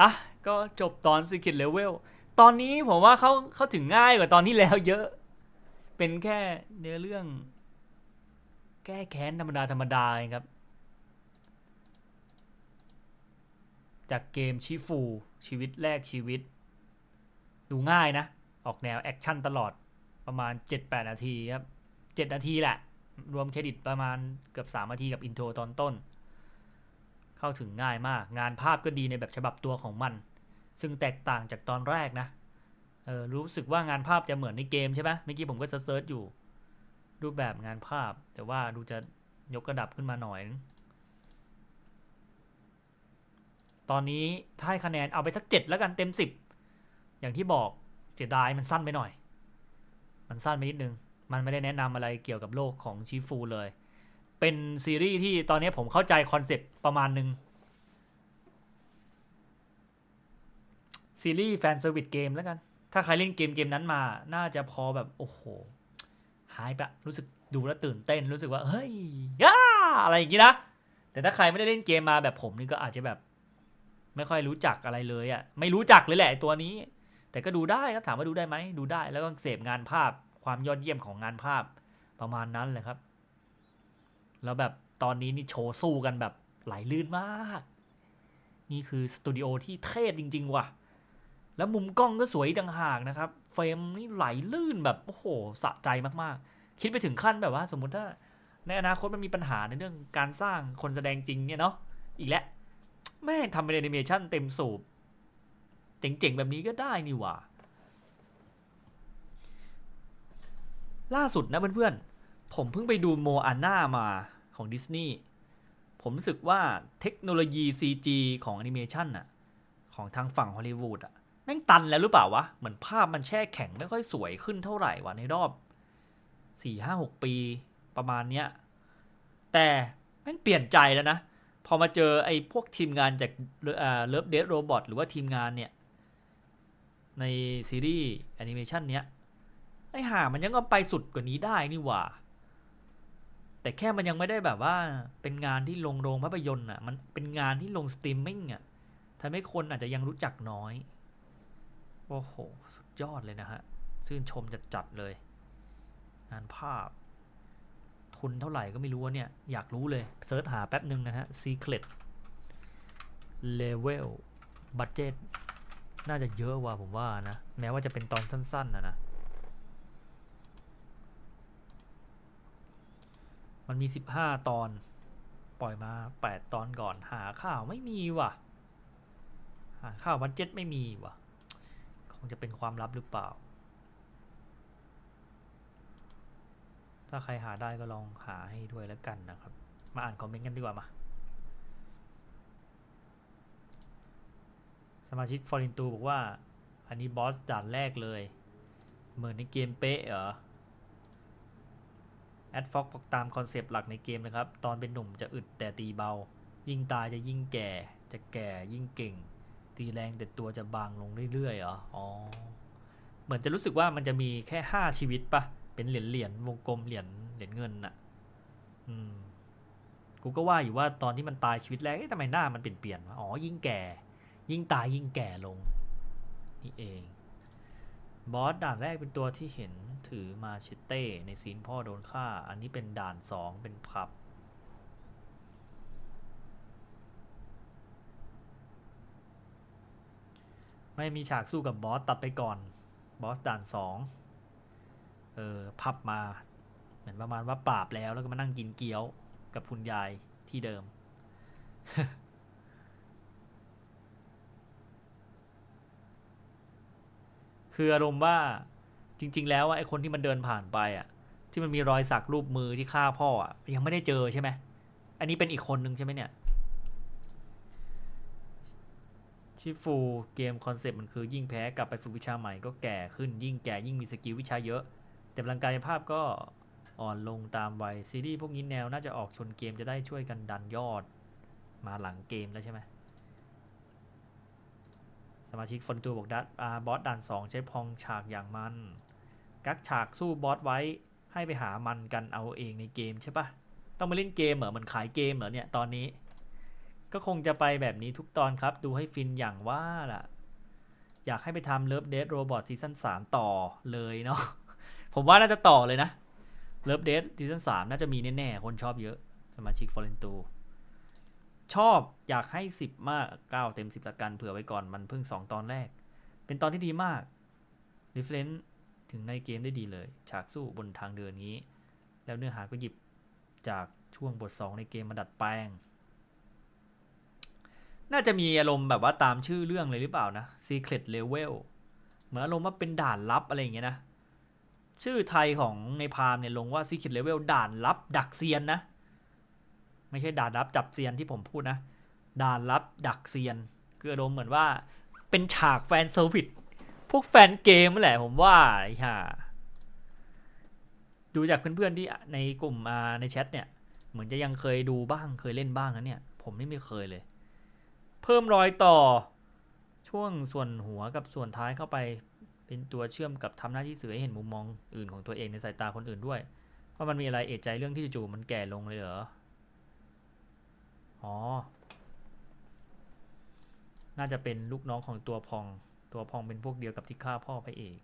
อะก็จบตอน Secret Level ตอนนี้ผมว่าเขาเขาถึงง่ายกว่าตอนที่แล้วเยอะ เป็นแค่เนื้อเรื่อง แก้แค้นธรรมดาธรรมดาเองครับ จากเกมชิฟู ชีวิตแรกชีวิต ดูง่ายนะ ออกแนวแอคชั่นตลอดประมาณ 7-8 นาทีครับ 7 นาทีแหละ รวมเครดิตประมาณเกือบ 3 นาทีกับอินโทรตอนต้น เข้าถึงง่ายมาก งานภาพก็ดีในแบบฉบับตัวของมัน ซึ่งแตกต่างจากตอนแรกนะเออรู้สึกว่างานภาพจะเหมือนในเกมใช่ไหมเมื่อกี้ผมก็เซิร์ชอยู่ รูปแบบงานภาพ แต่ว่าดูจะยกระดับขึ้นมาหน่อย ตอนนี้ถ้าให้คะแนนเอาไปสักเจ็ดแล้วกันเต็มสิบอย่างที่บอกเสียดายมันสั้นไปหน่อย มันสั้นไปนิดนึง มันไม่ได้แนะนำอะไรเกี่ยวกับโลกของชิฟูเลย เป็นซีรีส์ที่ตอนนี้ผมเข้าใจคอนเซปต์ประมาณหนึ่งซีรีส์แฟนเซอร์วิสเกมแล้วกัน ถ้าใครเล่นเกมเกมนั้นมา น่าจะพอแบบ โอ้โห หายไป รู้สึกดูแล้วตื่นเต้น รู้สึกว่า เฮ้ยย่าอะไรอย่างงี้นะ แต่ถ้าใครไม่ได้เล่นเกมมาแบบผมนี่ก็อาจจะแบบ ไม่ค่อยรู้จักอะไรเลยอะ่ะ ไม่รู้จักเลยแหละตัวนี้ แต่ก็ดูได้ครับ ถามว่าดูได้ไหม ดูได้ แล้วก็เสพงานภาพ ความยอดเยี่ยมของงานภาพประมาณนั้นเลยครับ แล้วแบบตอนนี้นี่โชว์สู้กันแบบไหลลื่นมาก นี่คือสตูดิโอที่เทพจริง ๆ ว่ะ แล้วมุมกล้องก็สวยต่างหากนะครับ เฟรมนี่ไหลลื่นแบบโอ้โหสะใจมากๆ คิดไปถึงขั้นแบบว่าสมมติถ้าในอนาคตมันมีปัญหาในเรื่องการสร้างคนแสดงจริงเนี่ยเนาะอีกแล้วแม่งทำเป็นแอนิเมชันเต็มสูบเจ๋งๆ แบบนี้ก็ได้นี่หว่า ล่าสุดนะเพื่อนๆ ผมเพิ่งไปดูโมอาน่ามาของดิสนีย์ผมรู้สึกว่าเทคโนโลยี CG ของแอนิเมชันอะของทางฝั่งฮอลลีวูดอะแม่งตันแล้วหรือเปล่าวะ เหมือนภาพมันแช่แข็งไม่ค่อยสวยขึ้นเท่าไหร่วะในรอบ 4-5-6 ปีประมาณเนี้ย แต่แม่งเปลี่ยนใจแล้วนะ พอมาเจอไอ้พวกทีมงานจากเลิฟเด d โรบอทหรือว่าทีมงานเนี่ย ในซีรีส์แอนิเมชันเนี้ย ไอ้ห่ามันยังก็ไปสุดกว่านี้ได้นี่หว่า แต่แค่มันยังไม่ได้แบบว่าเป็นงานที่ลงโรงภาพยนตร์อะ มันเป็นงานที่ลงสตรีมมิ่งอะทำให้คนอาจจะยังรู้จักน้อย โอ้โห สุดยอดเลยนะฮะ ชื่นชมจัดๆเลย งานภาพ ทุนเท่าไหร่ก็ไม่รู้เนี่ย อยากรู้เลย เซิร์ชหาแป๊บหนึ่งนะฮะ Secret Level Budget น่าจะเยอะว่าผมว่านะ แม้ว่าจะเป็นตอนสั้นๆนะนะ มันมี 15 ตอน ปล่อยมา 8 ตอนก่อนหาข่าวไม่มีว่ะ หาข่าวบัดเจ็ตไม่มีว่ะ คงจะเป็นความลับหรือเปล่า ถ้าใครหาได้ก็ลองหาให้ด้วยแล้วกันนะครับ มาอ่านคอมเมนต์กันดีกว่ามา สมาชิกฟอรินตูบอกว่า อันนี้บอสด่านแรกเลย เหมือนในเกมเป๊ะเหรอ ดฟ็อกบอกตามคอนเซปต์หลักในเกมนะครับ ตอนเป็นหนุ่มจะอึดแต่ตีเบา ยิ่งตายจะยิ่งแก่ จะแก่ยิ่งเก่ง ตีแรงแต่ตัวจะบางลงเรื่อยๆเหรอ อ๋อ เหมือนจะรู้สึกว่ามันจะมีแค่ห้าชีวิตปะ เป็นเหรียญเหรียญวงกลมเหรียญเหรียญเงินน่ะ อืม กูก็ว่าอยู่ว่าตอนที่มันตายชีวิตแรกเอ๊ะทำไมหน้ามันเปลี่ยนเปลี่ยนวะอ๋อ ยิ่งแก่ ยิ่งตายยิ่งแก่ลง นี่เอง บอสด่านแรกเป็นตัวที่เห็นถือมาเชตเต้ในซีนพ่อโดนฆ่า อันนี้เป็นด่านสองเป็นพับ ไม่มีฉากสู้กับบอสตัดไปก่อน บอสด่านสองเออพับมา เหมือนประมาณว่าปราบแล้วแล้วก็มานั่งกินเกี๊ยวกับคุณยายที่เดิม คืออารมณ์ว่าจริง ๆ แล้วไอ้คนที่มันเดินผ่านไปอะ ที่มันมีรอยสักรูปมือที่ฆ่าพ่ออะยังไม่ได้เจอใช่ไหมอันนี้เป็นอีกคนนึงใช่ไหมเนี่ยที่ฟูเกมคอนเซปต์มันคือยิ่งแพ้กลับไปฝึกวิชาใหม่ก็แก่ขึ้นยิ่งแก่ยิ่งมีสกิลวิชาเยอะ แต่พลังกายภาพก็อ่อนลงตามวัยซีรีส์พวกนี้แนวน่าจะออกชนเกมจะได้ช่วยกันดันยอด มาหลังเกมแล้วใช่ไหม สมาชิกฟอนตูบอกดัดอาบอสด่านสองใช้พองฉากอย่างมัน กักฉากสู้บอสไว้ให้ไปหามันกันเอาเองในเกมใช่ปะต้องมาเล่นเกมเหรอมันขายเกมเหรอเนี่ยตอนนี้ ก็คงจะไปแบบนี้ทุกตอนครับ ดูให้ฟินอย่างว่าล่ะ อยากให้ไปทำเลิฟเด d โรบอทซีซั่นสามต่อเลยเนาะผมว่าน่าจะต่อเลยนะเลิฟเด d ซีซั่นสามน่าจะมีแน่ๆ คนชอบเยอะ สมาชิกฟอร์เรนตู ชอบอยากให้สิบมากเก้าเต็มสิบละกันเผื่อไว้ก่อนมันเพิ่งสองตอนแรก เป็นตอนที่ดีมาก r e f e r e n c e ถึงในเกมได้ดีเลย ฉากสู้บนทางเดินนี้ แล้วเนื้อหาก็หยิบจากช่วงบท 2 ในเกมมาดัดแปลง น่าจะมีอารมณ์แบบว่าตามชื่อเรื่องเลยหรือเปล่านะ Secret Level เหมือนอารมณ์ว่าเป็นด่านลับอะไรอย่างเงี้ยนะ ชื่อไทยของในพามเนี่ยลงว่า Secret Level ด่านลับดักเซียนนะ ไม่ใช่ด่านลับจับเซียนที่ผมพูดนะ ด่านลับดักเซียน คืออารมณ์เหมือนว่าเป็นฉากแฟนเซอร์วิสพวกแฟนเกมนั่นแหละผมว่าไอ้ห่าดูจากเพื่อนๆที่ในกลุ่มในแชทเนี่ย เหมือนจะยังเคยดูบ้างเคยเล่นบ้างนะเนี่ย ผมนี่ไม่เคยเลย เพิ่มรอยต่อช่วงส่วนหัวกับส่วนท้ายเข้าไป เป็นตัวเชื่อมกับทำหน้าที่สื่อให้เห็นมุมมองอื่นของตัวเองในสายตาคนอื่นด้วยว่ามันมีอะไรเอะใจเรื่องที่จู่ๆมันแก่ลงเลยเหรอ อ๋อ น่าจะเป็นลูกน้องของตัวพอง ตัวพองเป็นพวกเดียวกับที่ฆ่าพ่อพระเอก